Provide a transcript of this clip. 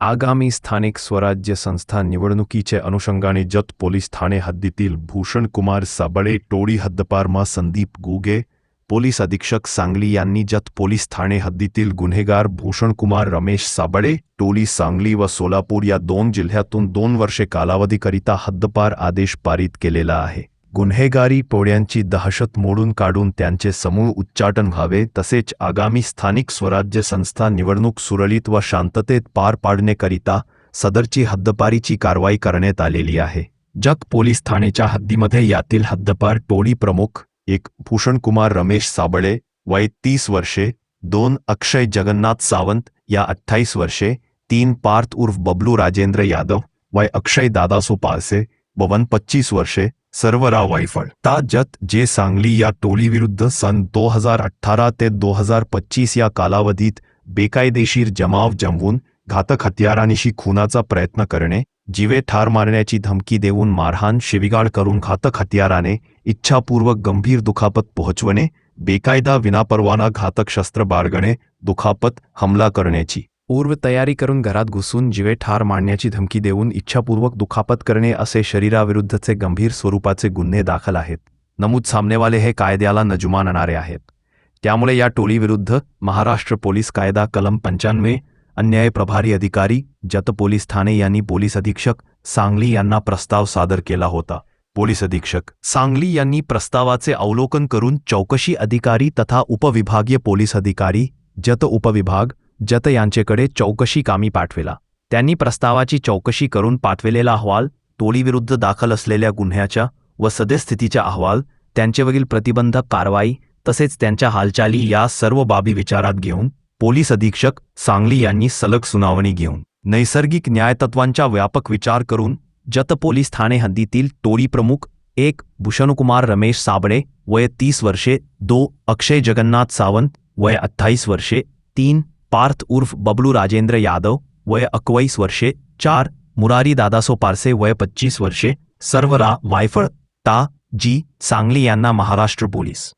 आगामी स्थानिक स्वराज्य संस्था निवडणुकीच्या अनुषंगाने जत पोलीस ठाणे हद्दीतील भूषणकुमार साबळे टोळी हद्दपारमा संदीप गुगे पोलीस अधीक्षक सांगली यांनी जत पोलीस ठाणे हद्दीतील गुन्हेगार भूषणकुमार रमेश साबळे टोळी सांगली व सोलापूर या दोन जिल्ह्यातून दोन वर्षे कालावधीकरिता हद्दपार आदेश पारित केलेला आहे. गुन्हेगारी पोळ्यांची दहशत मोडून काढून त्यांचे समूळ उच्चाटन व्हावे तसेच आगामी स्थानिक स्वराज्य संस्था निवडणूक सुरळीत व शांततेत पार पाडण्याकरिता सदरची हद्दपारीची कारवाई करण्यात आलेली आहे. जग पोलीस ठाणेच्या हद्दीमध्ये यातील हद्दपार टोळी प्रमुख एक भूषणकुमार रमेश साबळे वय तीस वर्षे दोन अक्षय जगन्नाथ सावंत या अठ्ठावीस वर्षे तीन पार्थ उर्फ बबलू राजेंद्र यादव वय अक्षय दादासो पारसे बवन पच्चीस वर्षे सर्वराव वायफळ. ता जत जे सांगली या टोळीविरुद्ध सन दो हजार अठरा ते दो हजार पच्चीस या कालावधीत बेकायदेशीर जमाव जमवून घातक हत्यारानिशी खुनाचा प्रयत्न करणे जीवे ठार मारण्याची धमकी देऊन मारहाण शिविगाळ करून घातक हत्याराने इच्छापूर्वक गंभीर दुखापत पोहोचवणे बेकायदा विनापरवाना घातक शस्त्र बाळगणे दुखापत हमला करण्याची. पूर्व तयारी करून घरात घुसून जिवे ठार मारण्याची धमकी देऊन इच्छापूर्वक दुखापत करणे असे शरीराविरुद्धचे गंभीर स्वरूपाचे गुन्हे दाखल आहेत. नमूद सामनेवाले हे कायद्याला नजुमान आणणारे आहेत. त्यामुळे या टोळीविरुद्ध महाराष्ट्र पोलीस कायदा कलम पंच्याण्णवे अन्याय प्रभारी अधिकारी जत पोलीस ठाणे यांनी पोलीस अधीक्षक सांगली यांना प्रस्ताव सादर केला होता. पोलीस अधीक्षक सांगली यांनी प्रस्तावाचे अवलोकन करून चौकशी अधिकारी तथा उपविभागीय पोलीस अधिकारी जत उपविभाग जत यांचेकडे चौकशी कामी पाठविला. त्यांनी प्रस्तावाची चौकशी करून पाठविलेला अहवाल टोळीविरुद्ध दाखल असलेल्या गुन्ह्याच्या व सद्यस्थितीचा अहवाल त्यांचेवरील प्रतिबंधक कारवाई तसेच त्यांच्या हालचाली या सर्व बाबी विचारात घेऊन पोलीस अधीक्षक सांगली यांनी सलग सुनावणी घेऊन नैसर्गिक न्यायतत्वांचा व्यापक विचार करून जत पोलीस ठाणे हद्दीतील टोळी प्रमुख एक भूषणकुमार रमेश साबळे वय तीस वर्षे दो अक्षय जगन्नाथ सावंत वय अठ्ठावीस वर्षे तीन पार्थ उर्फ बबलू राजेंद्र यादव वय अकवीस वर्षे चार मुरारी दादासो पारसे वय पच्चीस वर्षे सर्वरा वायफळ ता जी सांगली यांना महाराष्ट्र पोलीस.